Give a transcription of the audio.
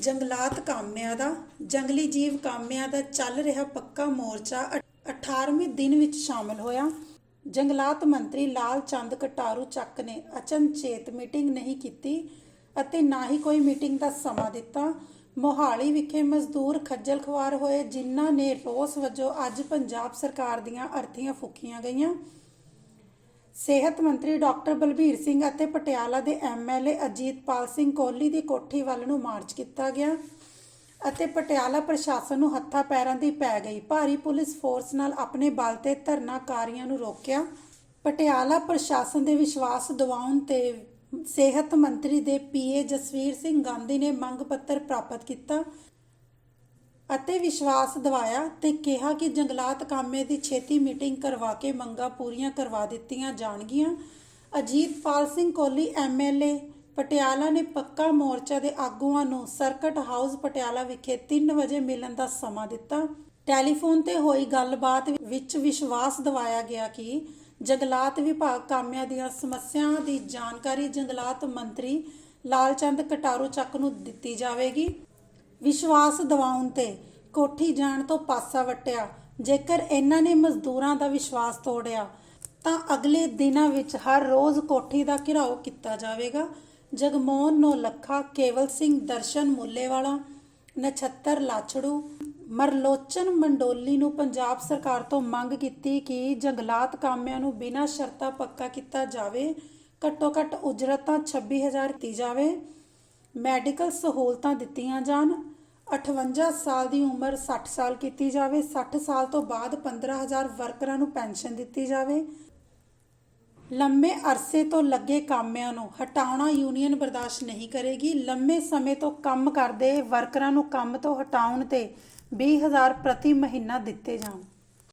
ਜੰਗਲਾਤ ਕਾਮਿਆਂ ਦਾ, ਜੰਗਲੀ ਜੀਵ ਕਾਮਿਆਂ ਦਾ ਚੱਲ ਰਿਹਾ ਪੱਕਾ ਮੋਰਚਾ ਅ- 18ਵੇਂ ਦਿਨ ਵਿੱਚ ਸ਼ਾਮਲ ਹੋਇਆ। ਜੰਗਲਾਤ ਮੰਤਰੀ ਲਾਲ ਚੰਦ ਕਟਾਰੂ ਚੱਕ ਨੇ ਅਚਨਚੇਤ ਮੀਟਿੰਗ ਨਹੀਂ ਕੀਤੀ ਅਤੇ ਨਾ ਹੀ ਕੋਈ ਮੀਟਿੰਗ ਦਾ ਸਮਾਂ ਦਿੱਤਾ। ਮੋਹਾਲੀ ਵਿਖੇ ਮਜ਼ਦੂਰ ਖੱਜਲ ਖਵਾਰ ਹੋਏ ਜਿਨ੍ਹਾਂ ਨੇ ਰੋਸ ਵਜੋਂ ਅੱਜ ਪੰਜਾਬ ਸਰਕਾਰ ਦੀਆਂ ਅਰਥੀਆਂ ਫੂਕੀਆਂ ਗਈਆਂ। ਸਿਹਤ ਮੰਤਰੀ ਡਾਕਟਰ ਬਲਬੀਰ ਸਿੰਘ ਅਤੇ ਪਟਿਆਲਾ ਦੇ ਐਮਐਲਏ ਅਜੀਤਪਾਲ ਸਿੰਘ ਕੋਹਲੀ ਦੀ ਕੋਠੀ ਵੱਲ ਨੂੰ ਮਾਰਚ ਕੀਤਾ ਗਿਆ ਅਤੇ ਪਟਿਆਲਾ ਪ੍ਰਸ਼ਾਸਨ ਨੂੰ ਹੱਥਾਂ ਪੈਰਾਂ ਦੀ ਪੈ ਗਈ। ਭਾਰੀ ਪੁਲਿਸ ਫੋਰਸ ਨਾਲ ਆਪਣੇ ਬਲ ਤੇ ਧਰਨਾਕਾਰੀਆਂ ਨੂੰ ਰੋਕਿਆ। ਪਟਿਆਲਾ ਪ੍ਰਸ਼ਾਸਨ ਦੇ ਵਿਸ਼ਵਾਸ ਦਿਵਾਉਣ ਤੇ ਸਿਹਤ ਮੰਤਰੀ ਦੇ ਪੀਏ ਜਸਵੀਰ ਸਿੰਘ ਗਾਂਧੀ ਨੇ ਮੰਗ ਪੱਤਰ ਪ੍ਰਾਪਤ ਕੀਤਾ। ਅਤੇ ਵਿਸ਼ਵਾਸ ਦਿਵਾਇਆ ਤੇ ਕਿਹਾ ਕਿ ਜੰਗਲਾਤ ਕਾਮੇ ਦੀ ਛੇਤੀ ਮੀਟਿੰਗ ਕਰਵਾ ਕੇ ਮੰਗਾਂ ਪੂਰੀਆਂ ਕਰਵਾ ਦਿੱਤੀਆਂ ਜਾਣਗੀਆਂ। ਅਜੀਤਪਾਲ ਸਿੰਘ ਕੋਹਲੀ ਐਮਐਲਏ ਪਟਿਆਲਾ ਨੇ ਪੱਕਾ ਮੋਰਚਾ ਦੇ ਆਗੂਆਂ ਨੂੰ ਸਰਕਟ ਹਾਊਸ ਪਟਿਆਲਾ ਵਿਖੇ 3 ਵਜੇ ਮਿਲਣ ਦਾ ਸਮਾਂ ਦਿੱਤਾ। ਟੈਲੀਫੋਨ ਤੇ ਹੋਈ ਗੱਲਬਾਤ ਵਿੱਚ ਵਿਸ਼ਵਾਸ ਦਿਵਾਇਆ ਗਿਆ ਕਿ ਜੰਗਲਾਤ ਵਿਭਾਗ ਕਾਮਿਆਂ ਦੀਆਂ ਸਮੱਸਿਆਵਾਂ ਦੀ ਜਾਣਕਾਰੀ ਜੰਗਲਾਤ ਮੰਤਰੀ ਲਾਲਚੰਦ ਕਟਾਰੂ ਚੱਕ ਨੂੰ ਦਿੱਤੀ ਜਾਵੇਗੀ। ਵਿਸ਼ਵਾਸ ਦਿਵਾਉਣ ਤੇ ਕੋਠੀ ਜਾਣ ਤੋਂ ਪਾਸਾ ਵਟਿਆ। ਜੇਕਰ ਇਹਨਾਂ ਨੇ ਮਜ਼ਦੂਰਾਂ ਦਾ ਵਿਸ਼ਵਾਸ ਤੋੜਿਆ, ਤਾਂ ਅਗਲੇ ਦਿਨਾਂ ਵਿੱਚ ਹਰ ਰੋਜ਼ ਕੋਠੀ ਦਾ ਘਿਰਾਓ ਕੀਤਾ ਜਾਵੇਗਾ। ਜਗਮੋਹਨ ਨੌਲੱਖਾ ਕੇਵਲ ਸਿੰਘ ਦਰਸ਼ਨ ਮੁੱਲੇਵਾਲਾ, ਨਛੱਤਰ ਲਾਛੜੂ, ਮਰਲੋਚਨ ਮੰਡੋਲੀ ਨੂੰ ਪੰਜਾਬ ਸਰਕਾਰ ਤੋਂ ਮੰਗ ਕੀਤੀ ਕਿ ਜੰਗਲਾਤ ਕਾਮਿਆਂ ਨੂੰ ਬਿਨਾਂ ਸ਼ਰਤਾਂ ਪੱਕਾ ਕੀਤਾ ਜਾਵੇ। ਘੱਟੋ ਘੱਟ ਉਜਰਤਾਂ 26000 ਦਿੱਤੀ ਜਾਵੇ। ਮੈਡੀਕਲ ਸਹੂਲਤਾਂ ਦਿੱਤੀਆਂ ਜਾਣ। 58 ਸਾਲ ਦੀ ਉਮਰ 60 ਸਾਲ ਕੀਤੀ ਜਾਵੇ। 60 ਸਾਲ ਤੋਂ ਬਾਅਦ 15000 ਵਰਕਰਾਂ ਨੂੰ ਪੈਨਸ਼ਨ ਦਿੱਤੀ ਜਾਵੇ। ਲੰਮੇ ਅਰਸੇ ਤੋਂ ਲੱਗੇ ਕਾਮਿਆਂ ਨੂੰ ਹਟਾਉਣਾ ਯੂਨੀਅਨ ਬਰਦਾਸ਼ਤ ਨਹੀਂ ਕਰੇਗੀ। ਲੰਮੇ ਸਮੇਂ ਤੋਂ ਕੰਮ ਕਰਦੇ ਵਰਕਰਾਂ ਨੂੰ ਕੰਮ ਤੋਂ ਹਟਾਉਣ ਤੇ 20000 ਪ੍ਰਤੀ ਮਹੀਨਾ ਦਿੱਤੇ ਜਾਣ।